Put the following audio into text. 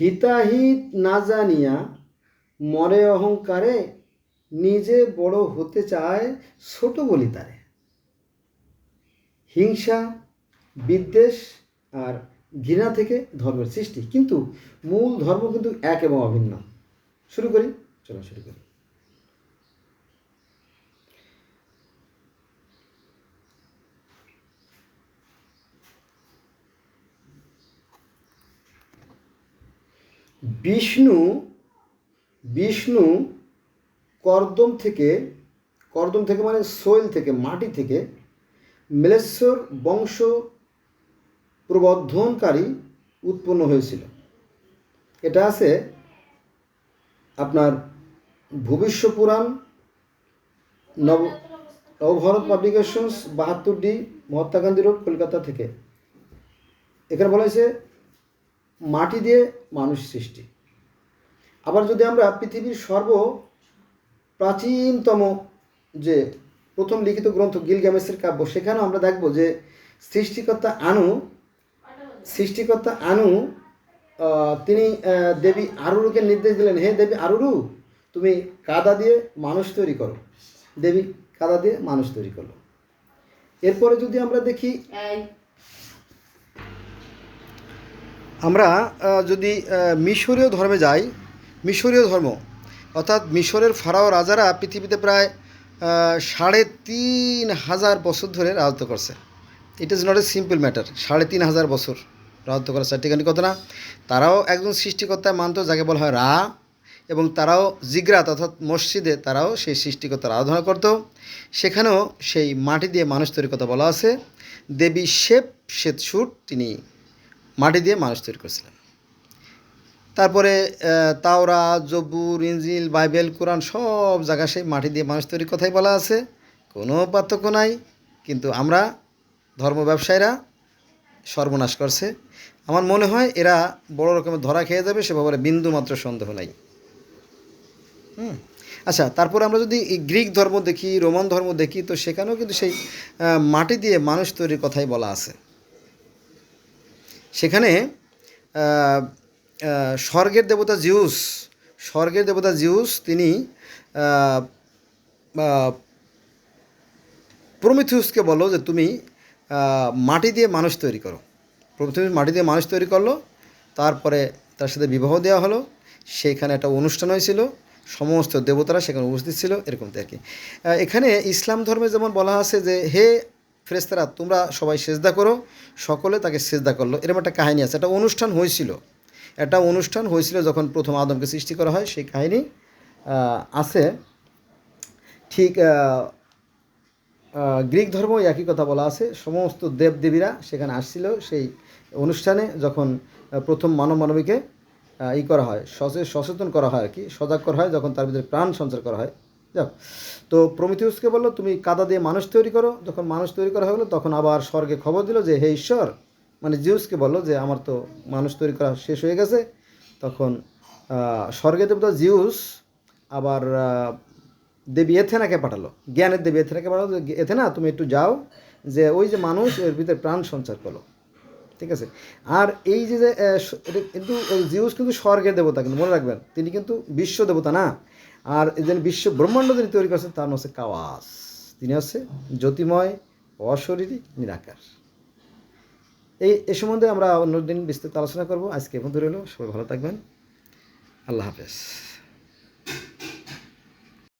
হিতাহিত না জানিয়া মরে অহংকারে নিজে বড় হতে চায় ছোট বলি তারে হিংসা, বিদ্বেষ আর ঘৃণা থেকে ধর্মের সৃষ্টি। কিন্তু মূল ধর্ম কিন্তু এক এবং অভিন্ন। শুরু করি চলো শুরু করি। বিষ্ণু বিষ্ণু কর্দম থেকে কর্দম থেকে মানে সোয়েল থেকে, মাটি থেকে মেলেশ্বর বংশ প্রবর্ধনকারী উৎপন্ন হয়েছিল। এটা আছে আপনার ভবিষ্য পুরাণ নব, নবভারত পাবলিকেশনস, বাহাত্তর ডি মহাত্মা গান্ধী রোড, কলকাতা থেকে। এখানে বলা হয়েছে মাটি দিয়ে মানুষ সৃষ্টি। আবার যদি আমরা পৃথিবীর সর্ব প্রাচীনতম যে প্রথম লিখিত গ্রন্থ গিলগামেসের কাব্য, সেখানেও আমরা দেখব যে সৃষ্টিকর্তা আনু সৃষ্টিকর্তা আনু তিনি দেবী আরুরুকে নির্দেশ দিলেন, হে দেবী আরুরু, তুমি কাদা দিয়ে মানুষ তৈরি করো। দেবী কাদা দিয়ে মানুষ তৈরি করল। এরপরে যদি আমরা দেখি এই আমরা যদি মিশরীয় ধর্মে যাই, মিশরীয় ধর্ম, অর্থাৎ মিশরের ফারাও রাজারা পৃথিবীতে প্রায় সাড়ে তিন হাজার বছর ধরে রাজত্ব করছে। It is not a simple matter সাড়ে তিন হাজার বছর রাজত্ব করা চারটিখানি কথা না। তারাও একজন সৃষ্টিকর্তায় মানত যাকে বলা হয় রা, এবং তারাও জিগরাত, অর্থাৎ মসজিদে তারাও সেই সৃষ্টিকর্তার আরাধনা করত। সেখানেও সেই মাটি দিয়ে মানুষ তৈরি কথা বলা আছে। দেবী শেপ শ্বেতসুট তিনি মাটি দিয়ে মানুষ তৈরি করেছিলেন। তারপরে তাওরা, জবুর ইঞ্জিল বাইবেল, কোরআন সব জায়গায় সেই মাটি দিয়ে মানুষ তৈরির কথাই বলা আছে। কোনো পার্থক্য নাই, কিন্তু আমরা ধর্ম ব্যবসায়ীরা সর্বনাশ করছে। আমার মনে হয় এরা বড় রকমের ধরা খেয়ে যাবে, সে ব্যাপারে বিন্দু মাত্র সন্দেহ নাই। হুম আচ্ছা তারপর আমরা যদি গ্রিক ধর্ম দেখি, রোমান ধর্ম দেখি, তো সেখানেও কিন্তু সেই মাটি দিয়ে মানুষ তৈরির কথাই বলা আছে। সেখানে স্বর্গের দেবতা জিউস, স্বর্গের দেবতা জিউস তিনি প্রমিথিউসকে বলো যে তুমি মাটি দিয়ে মানুষ তৈরি করো। প্রমিথিউস মাটি দিয়ে মানুষ তৈরি করল, তারপরে তার সাথে বিবাহ দেওয়া হলো সেইখানে একটা অনুষ্ঠান হয়েছিল, সমস্ত দেবতারা সেখানে উপস্থিত ছিল এরকম আর কি। এখানে ইসলাম ধর্মে যেমন বলা আছে যে, হে ফেরেস্তারা তোমরা সবাই সেজদা করো। সকলে তাকে সেজদা করল। এরকম একটা কাহিনী আছে। একটা অনুষ্ঠান হয়েছিল। একটা অনুষ্ঠান হয়েছিল যখন প্রথম আদমকে সৃষ্টি করা হয়। সেই কাহিনী আছে। ঠিক গ্রিক ধর্ম একই কথা বলা আছে। সমস্ত দেবদেবীরা সেখানে আসছিল সেই অনুষ্ঠানে যখন প্রথম মানব মানবীকে ই করা হয়। সচে- সচেতন করা হয় আর কি। সজাগ করা হয় যখন তার ভিতরে প্রাণ সঞ্চার করা হয়। যাক, তো প্রমিথিউসকে বলল, তুমি কাদা দিয়ে মানুষ তৈরি করো। যখন মানুষ তৈরি করা হলো তখন আবার স্বর্গে খবর দিল যে, হে ঈশ্বর! মানে জিউসকে বলল যে, আমার তো মানুষ তৈরি করা শেষ হয়ে গেছে। তখন স্বর্গে দেবতা জিউস আবার দেবী এথেনাকে পাঠালো। জ্ঞানের দেবী এথেনাকে পাঠালো এথেনা, তুমি একটু যাও। যে, ওই যে মানুষ, এর ভিতরে প্রাণ সঞ্চার করল। ঠিক আছে? আর এই যে কিন্তু জিউস কিন্তু স্বর্গের দেবতা কিন্তু, মনে রাখবেন। তিনি কিন্তু বিশ্ব দেবতা না। আর যে বিশ্ব ব্রহ্মাণ্ড যিনি তৈরি করেছেন, তার নাম হচ্ছে কাওয়াস। তিনি হচ্ছে জ্যোতিময়, অশরীরী, নিরাকার। এই, এ সম্বন্ধে আমরা অন্যদিন বিস্তারিত আলোচনা করব। আজকে বন্ধু ধরে হলো সবাই ভালো থাকবেন। আল্লাহ হাফেজ।